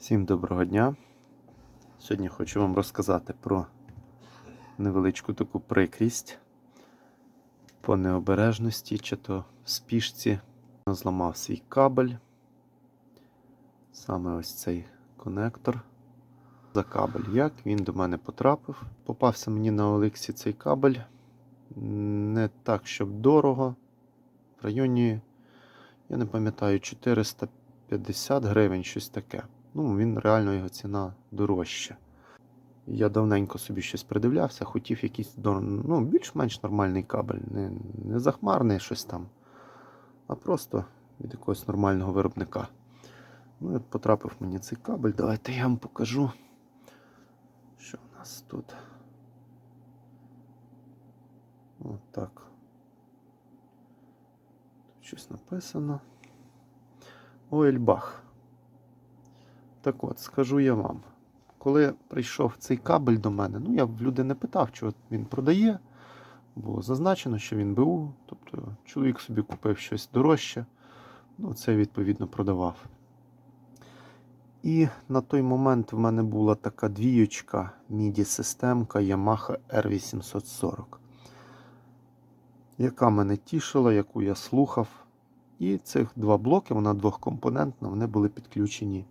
Всім доброго дня. Сьогодні хочу вам розказати про невеличку таку прикрість по необережності чи то в спішці. Зламав свій кабель. Саме ось цей конектор. За кабель. Як він до мене потрапив? Попався мені на Олексі цей кабель. Не так, щоб дорого. В районі, я не пам'ятаю, 450 гривень, щось таке. Ну, він реально його ціна дорожча. Я давненько собі щось придивлявся, хотів якийсь ну, більш-менш нормальний кабель. Не, не захмарний щось там, а просто від якогось нормального виробника. Ну, от потрапив мені цей кабель. Давайте я вам покажу, що в нас тут. От так. Тут щось написано. Оельбах. Так от, скажу я вам, коли прийшов цей кабель до мене, ну я в люди не питав, чого він продає. Було зазначено, що він БУ, тобто чоловік собі купив щось дорожче, ну це відповідно продавав. І на той момент в мене була така двіючка MIDI-системка Yamaha R840, яка мене тішила, яку я слухав. І цих два блоки, вона двохкомпонентна, вони були підключені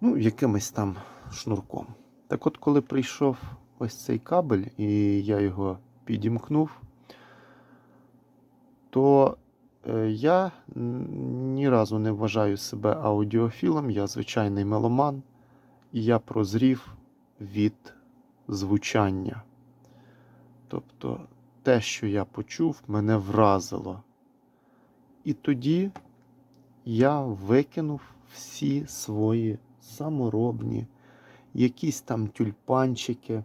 ну, якимось там шнурком. Так от, коли прийшов ось цей кабель, і я його підімкнув, то е, я ні разу не вважаю себе аудіофілом, я звичайний меломан, і я прозрів від звучання. Тобто те, що я почув, мене вразило. І тоді я викинув всі свої саморобні, якісь там тюльпанчики.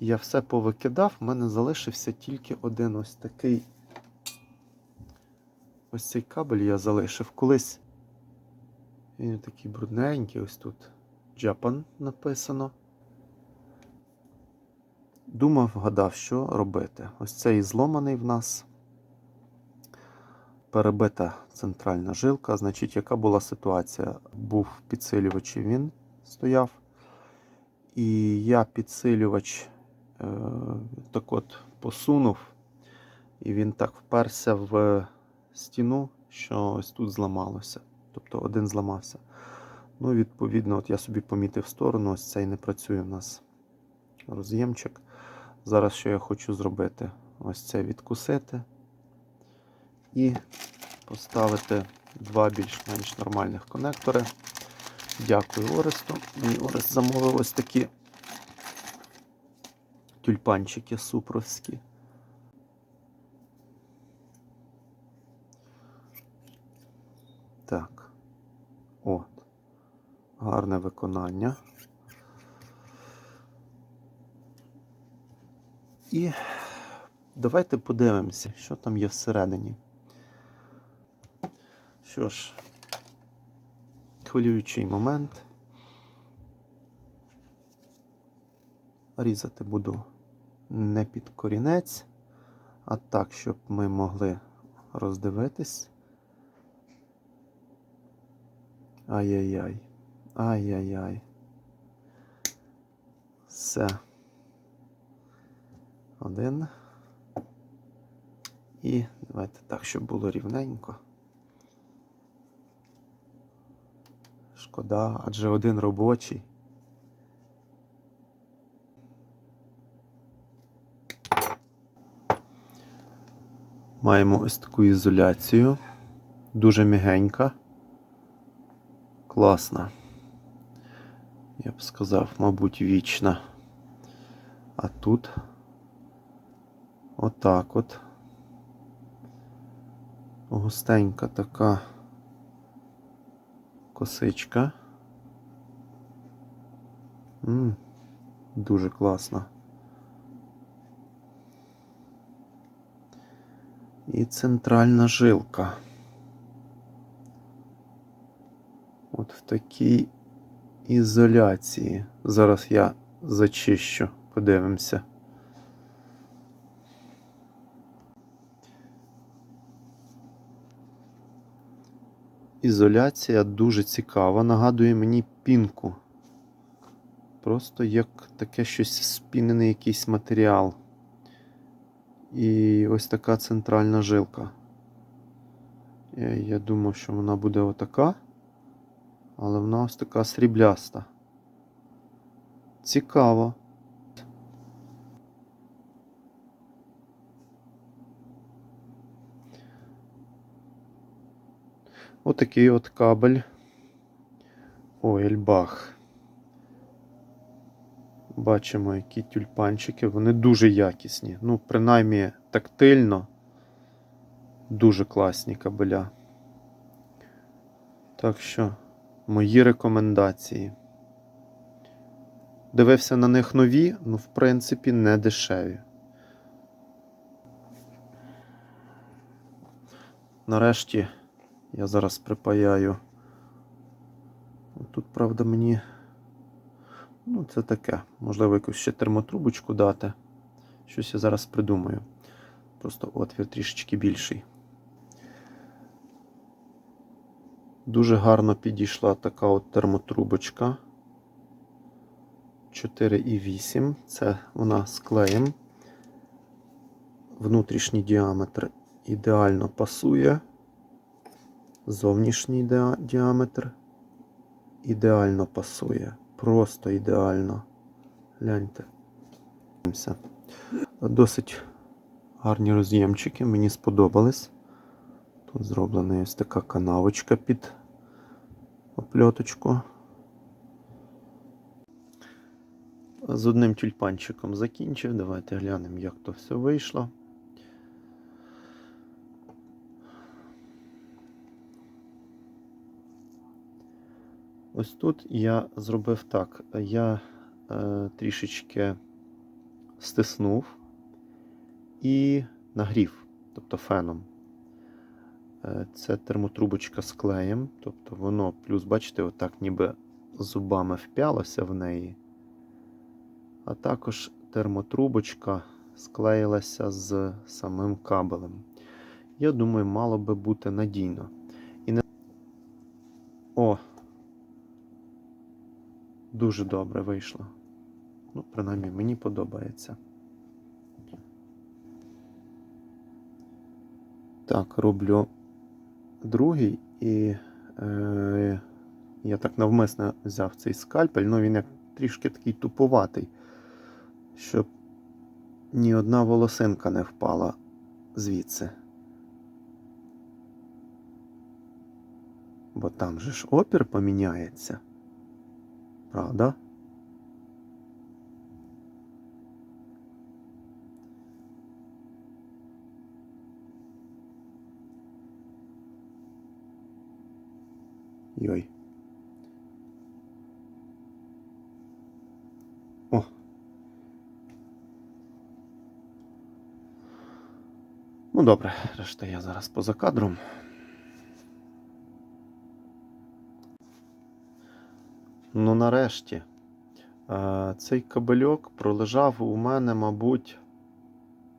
Я все повикидав, в мене залишився тільки один ось такий. Ось цей кабель я залишив колись. Він такий брудненький, ось тут Japan написано. Думав, гадав, що робити. Ось цей зломаний в нас. Перебита центральна жилка. Значить, яка була ситуація? Був підсилювач, він стояв. І я підсилювач е, так от посунув, і він так вперся в стіну, що ось тут зламалося. Тобто один зламався. Ну, відповідно, от я собі помітив сторону, ось цей не працює в нас роз'ємчик. Зараз що я хочу зробити? Ось це відкусити і поставити два більш-менш нормальних конектори. Дякую Оресту. Мені Орест замовив ось такі тюльпанчики супровські. Так. От. Гарне виконання. І давайте подивимося, що там є всередині. Що ж, хвилюючий момент. Різати буду не під корінець, а так, щоб ми могли роздивитись. Ай-яй-яй. Ай-яй-яй. Все. Один. І давайте так, щоб було рівненько. Шкода, адже один робочий. Маємо ось таку ізоляцію. Дуже м'ягенька. Класна. Я б сказав, мабуть, вічна. А тут отак от. Густенька така косичка. М, дуже класна. І центральна жилка. От в такій ізоляції. Зараз я зачищу, подивимося. Ізоляція дуже цікава, нагадує мені пінку. Просто як таке щось спінений якийсь матеріал. І ось така центральна жилка. Я, я думав, що вона буде отака, але вона ось така срібляста. Цікаво. Отакий от кабель Оельбах. Бачимо, які тюльпанчики, вони дуже якісні. Ну, принаймні тактильно дуже класні кабеля. Так що, мої рекомендації. Дивився на них нові, ну, в принципі, не дешеві. Нарешті я зараз припаяю. Тут, правда, мені. Ну, це таке. Можливо, якусь ще термотрубочку дати. Щось я зараз придумаю. Просто отвір трішечки більший. Дуже гарно підійшла така от термотрубочка. 4,8. Це вона з клеєм. Внутрішній діаметр ідеально пасує. Зовнішній діа- діаметр ідеально пасує. Просто ідеально. Гляньте. Досить гарні роз'ємчики, мені сподобались. Тут зроблена ось така канавочка під опльоточку. З одним тюльпанчиком закінчив. Давайте глянемо, як то все вийшло. Ось тут я зробив так. Я е, трішечки стиснув і нагрів, тобто феном. Е, це термотрубочка з клеєм, тобто воно плюс, бачите, отак ніби зубами вп'ялося в неї. А також термотрубочка склеїлася з самим кабелем. Я думаю, мало би бути надійно. І не... О! Дуже добре вийшло. Ну, принаймні, мені подобається. Так, роблю другий і е, я так навмисно взяв цей скальпель, ну він як трішки такий туповатий, щоб ні одна волосинка не впала звідси. Бо там же ж опір поміняється. Правда? Йой. О. Ну добре, решта я зараз поза кадром. Ну, нарешті. Е, Цей кабельок пролежав у мене, мабуть,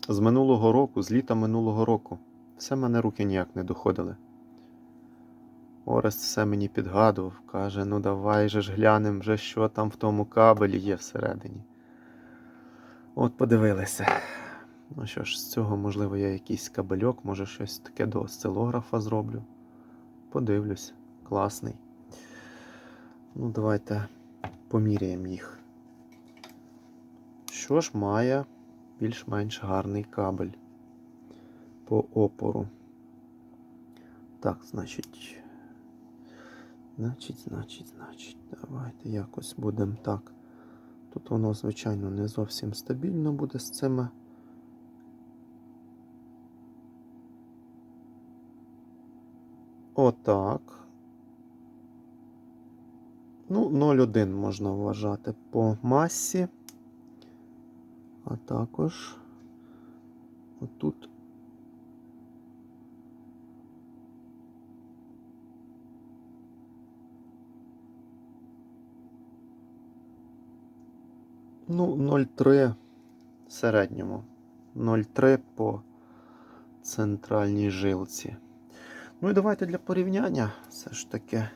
з минулого року, з літа минулого року. Все мене руки ніяк не доходили. Орест все мені підгадував, каже: ну давай же ж глянемо, вже що там в тому кабелі є всередині. От подивилися. Ну що ж, з цього, можливо, я якийсь кабельок, може щось таке до осцилографа зроблю. Подивлюсь, класний. Ну, давайте поміряємо їх. Що ж має більш-менш гарний кабель по опору. Так, значить. Значить, значить, значить. Давайте якось будемо так. Тут воно, звичайно, не зовсім стабільно буде з цими. Отак. Ну, 0,1 можна вважати по масі. А також отут. Ну, 0,3 в середньому. 0,3 по центральній жилці. Ну і давайте для порівняння все ж таки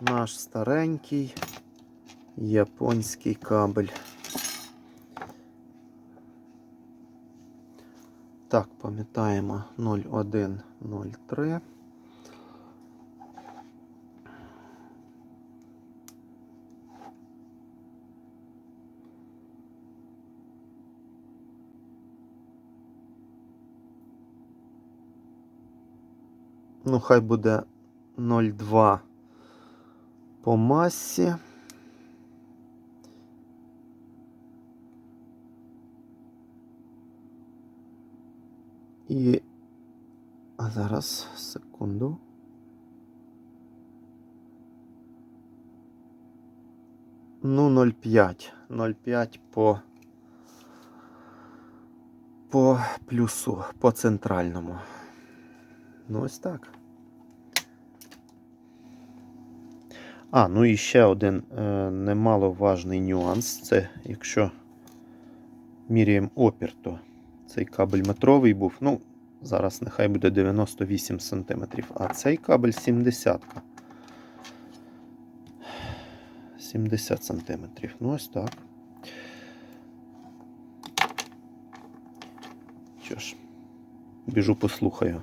наш старенький японський кабель. Так, пам'ятаємо 0103. Ну, хай буде 0,2 по масі. І а зараз секунду. Ну, 0,5. 0,5 по, по плюсу, по центральному. Ну, ось так. А, ну і ще один е, немаловажний нюанс. Це якщо міряємо опір, то цей кабель метровий був. Ну, зараз нехай буде 98 см, а цей кабель 70. 70 см. Ну, ось так. Що ж, біжу послухаю.